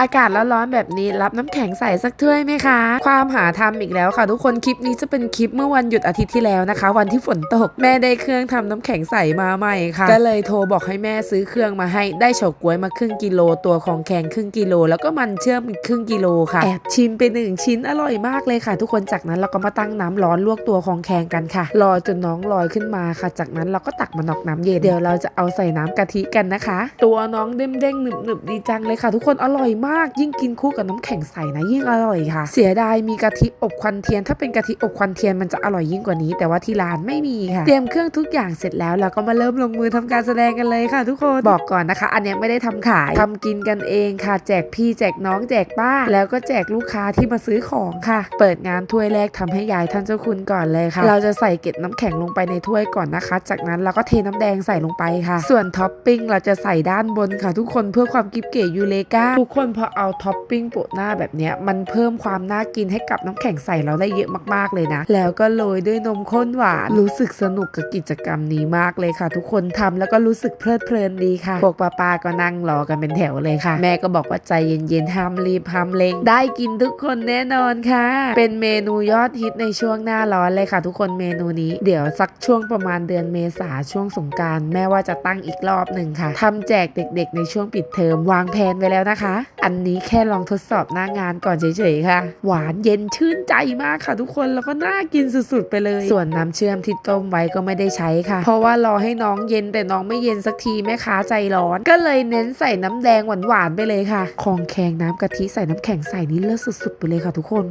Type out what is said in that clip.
อากาศร้อนๆแบบนี้รับน้ำแข็งใส่สักถ้วยไหมคะ ความหาทำอีกแล้วค่ะ ทุกคนคลิปนี้จะเป็นคลิปเมื่อวันหยุดอาทิตย์ที่แล้วนะคะ วันที่ฝนตกแม่ได้เครื่องทำน้ำแข็งใส่มาใหม่ค่ะ ก็เลยโทรบอกให้แม่ซื้อเครื่องมาให้ได้เฉาก๊วยมาครึ่งกิโลตัวของแข็งครึ่งกิโล แล้วก็มันเชื่อมอีกครึ่งกิโลค่ะแอบชิมไปหนึ่งชิ้นอร่อยมากเลยค่ะ ทุกคนจากนั้นเราก็มาตั้งน้ำร้อนลวกตัวของแข็งกันค่ะ รอจนน้องลอยขึ้นมาค่ะ จากนั้นเราก็ตักมานอกน้ำเย็นเดี๋ยวเราจะเอาใส่น้ำกะทิกันนะคะ ตัวน้องเด้งๆหนึบๆดีจังเลยค่ะ ทุกคนอร่อยมากยิ่งกินคู่กับน้ำแข็งใสนะยิ่งอร่อยค่ะ เสียดายมีกะทิอบควันเทียน ถ้าเป็นกะทิอบควันเทียนมันจะอร่อยยิ่งกว่านี้ แต่ว่าที่ร้านไม่มีค่ะ เตรียมเครื่องทุกอย่างเสร็จแล้วเราก็มาเริ่มลงมือทำการแสดงกันเลยค่ะ ทุกคนบอกก่อนนะคะ อันนี้ไม่ได้ทำขายทำกินกันเองค่ะ แจกพี่แจกน้องแจกป้า แล้วก็แจกลูกค้าที่มาซื้อของค่ะ เปิดงานถ้วยแรกทำให้ยายท่านเจ้าคุณก่อนเลยค่ะ เราจะใส่เกล็ดน้ำแข็งลงไปในถ้วยก่อนนะคะ จากนั้นเราก็เทน้ำแดงใส่ลงไปค่ะ ส่วนท็อปปิ้งเราจะใส่ด้านบนค่ะ ทุกคนเพื่อความกิ๊บเก๋ยูเลกาทุกคนพอเอาท็อปปิ้งโปะหน้าแบบนี้มันเพิ่มความน่ากินให้กับน้ำแข็งใส่เราได้เยอะมากๆเลยนะ แล้วก็โรยด้วยนมข้นหวานรู้สึกสนุกกับกิจกรรมนี้มากเลยค่ะ ทุกคนทำแล้วก็รู้สึกเพลิดเพลินดีค่ะพวกป้าปาๆก็นั่งรอกันเป็นแถวเลยค่ะ แม่ก็บอกว่าใจเย็นๆห้ามรีบห้ามเร่งได้กินทุกคนแน่นอนค่ะ เป็นเมนูยอดฮิตในช่วงหน้าร้อนเลยค่ะ ทุกคนเมนูนี้เดี๋ยวสักช่วงประมาณเดือนเมษาช่วงสงการแม่ว่าจะตั้งอีกรอบหนึ่งค่ะทำแจกเด็กๆ ในช่วงปิดเทอมวางแผนไว้แล้วนะคะอันนี้แค่ลองทดสอบหน้างานก่อนเฉยๆค่ะ หวานเย็นชื่นใจมากค่ะ ทุกคนแล้วก็น่ากินสุดๆไปเลย ส่วนน้ำเชื่อมที่ต้มไว้ก็ไม่ได้ใช้ค่ะ เพราะว่ารอให้น้องเย็นแต่น้องไม่เย็นสักทีแม่ค้าใจร้อน ก็เลยเน้นใส่น้ำแดงหวานๆไปเลยค่ะ ของแข็งน้ำกะทิใส่น้ำแข็งใส่นี้เลิศสุดๆไปเลยค่ะทุกคน